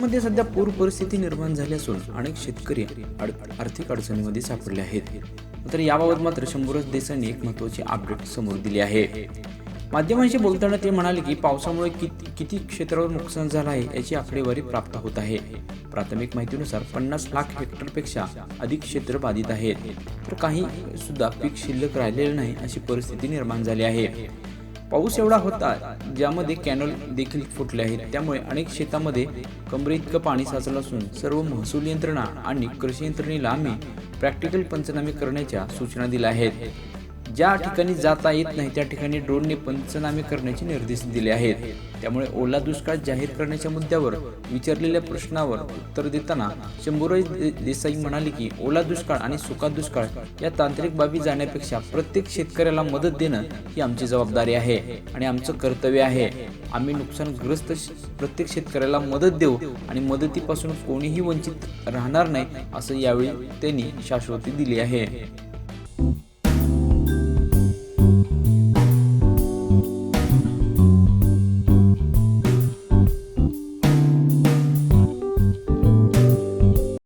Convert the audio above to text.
मध्ये सध्या पूर परिस्थिती निर्माण झाली असून अनेक शेतकरी आर्थिक अडचणीमध्ये सापडले आहेत. तर याबाबत मात्र शंभूराज देसाईंनी एक महत्वाची अपडेट समोर दिली आहे. माध्यमांशी बोलताना ते म्हणाले की पावसामुळे किती किती क्षेत्रावर नुकसान झालं आहे याची आकडेवारी प्राप्त होत आहे. प्राथमिक माहितीनुसार पन्नास लाख हेक्टरपेक्षा अधिक क्षेत्र बाधित आहेत. तर काही सुद्धा पीक शिल्लक राहिलेलं नाही अशी परिस्थिती निर्माण झाली आहे. पाऊस एवढा होता ज्यामध्ये कॅनल देखील फुटले आहेत. त्यामुळे अनेक शेतामध्ये कमरे इतकं पाणी साचलं असून सर्व महसूल यंत्रणा आणि कृषी यंत्रणेला आम्ही प्रॅक्टिकल पंचनामे करण्याच्या सूचना दिल्या आहेत. ज्या ठिकाणी जाता येत नाही त्या ठिकाणी ड्रोनने पंचनामे करण्याचे निर्देश दिले आहेत. त्यामुळे ओला दुष्काळ जाहीर करण्याच्या मुद्द्यावर विचारलेल्या प्रश्नावर उत्तर देताना शंभूराज देसाई म्हणाले की ओला दुष्काळ आणि सुका दुष्काळ या तांत्रिक बाबी जाण्यापेक्षा प्रत्येक शेतकऱ्याला मदत देणं ही आमची जबाबदारी आहे आणि आमचं कर्तव्य आहे. आम्ही नुकसानग्रस्त प्रत्येक शेतकऱ्याला मदत देऊ आणि मदतीपासून कोणीही वंचित राहणार नाही असं यावेळी त्यांनी शाश्वती दिली आहे.